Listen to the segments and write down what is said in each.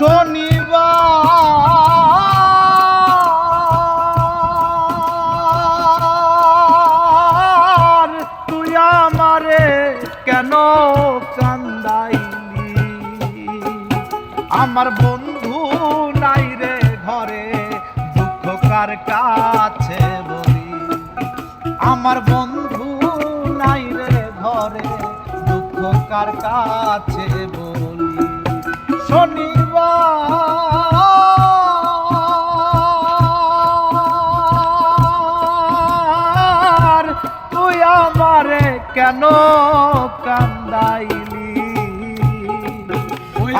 শনিবার। তুই আমারে কেন কান্দাইলি? আমার বন্ধু নাই রে ঘরে, দুঃখ কার কাছে বলি? আমার বন্ধু নাই রে ঘরে, দুঃখ কার কাছে বলি? তুই আমারে কেন কান্দাইলি?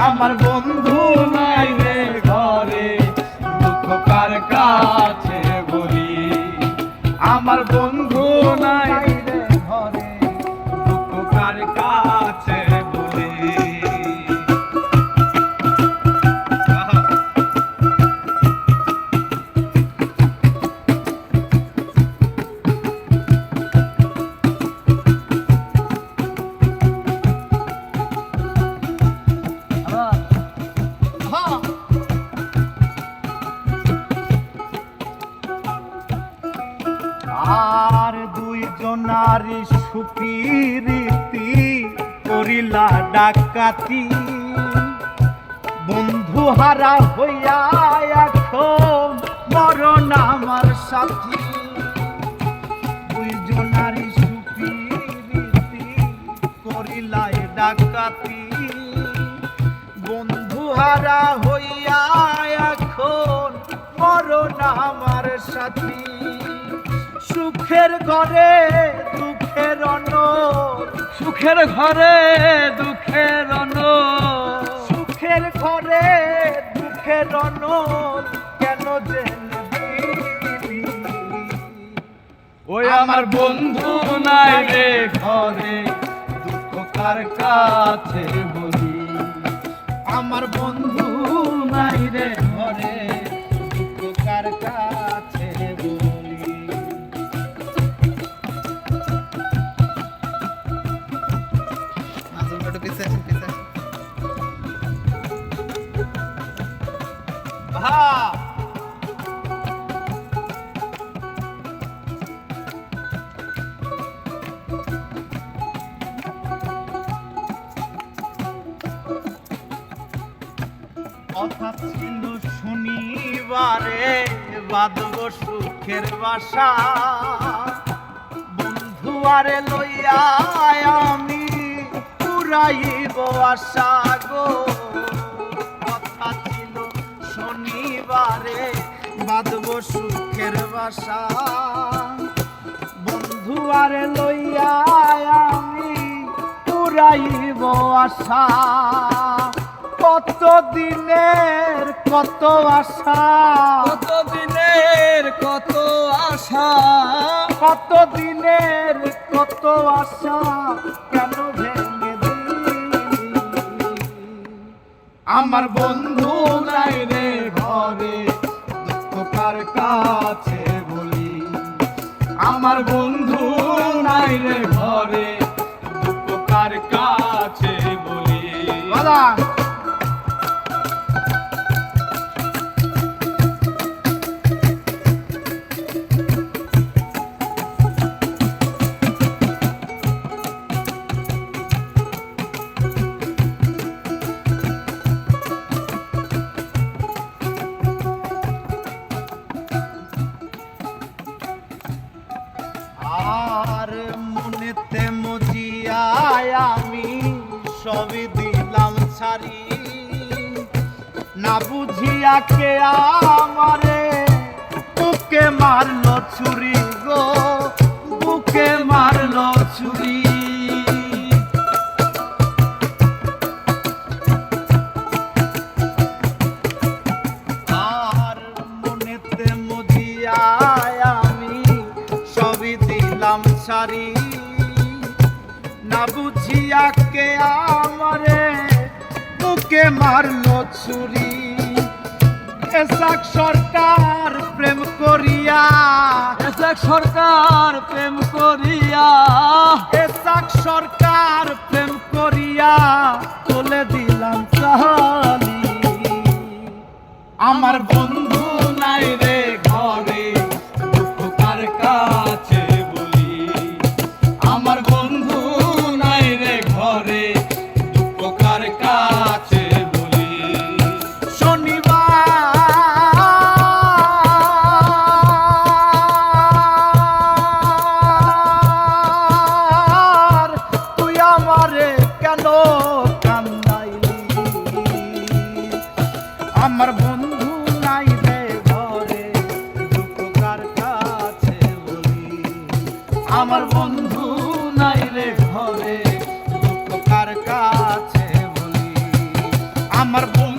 আমার বন্ধু নাই রে ঘরে। আর দুইজনারি সুপিরিতি করিলা ডাকাতি। বন্ধু হারা হইয়া এখন মরণ আমার সাথী। দুইজনারি সুপিরিতি করিলাই ডাকাতি। বন্ধু হারা হইয়া এখন মরণ আমার সাথী। সুখের ঘরে দুঃখের অনর। সুখের ঘরে দুঃখের অন সুখের ঘরে দুঃখের অনর। কেন দিলি? ওই আমার বন্ধু নাই রে ঘরে দুঃখ কার কাছে বলি? আমার বন্ধু নাই রে ঘরে দুঃখ কার কাছে কথা ছিল শনিবারে বাঁধব সুখের বাসা। বন্ধু আরে লইয়া আমি পুরাইব আশা গো। কথা ছিল শনিবারে বাঁধব সুখের বাসা। বন্ধু আরে লইয়া আমি পুরাইব আশা। কত দিনের কত আশা? কত দিনের কত আশা? কত দিনের কত আশা? কেন ভেঙে আমার বন্ধু নাই রে ঘরে কার কাছে বলি? আমার বন্ধু নাই রে ঘরে কার কাছে বলি? দাদা সবই দিলাম ছাড়ি। না বুঝিয়া কে আমারে বুকে মারলো ছুরি গো, বুকে মারলো ছুরি। আর মনেতে মজিয়ায় আমি সবই দিলাম সারি না বুঝিয়া কে আমারে বুকে মারলো ছুরি। এসাক সরকার প্রেম করিয়া এসে সরকার প্রেম করিয়া এসাক সরকার প্রেম করিয়া তুলে দিলাম চালি আমার বন্ধু আমারে বন্ধু নাই রে ঘরে দুঃখ কাছে আমার বন্ধু নাই রে ঘরে Marco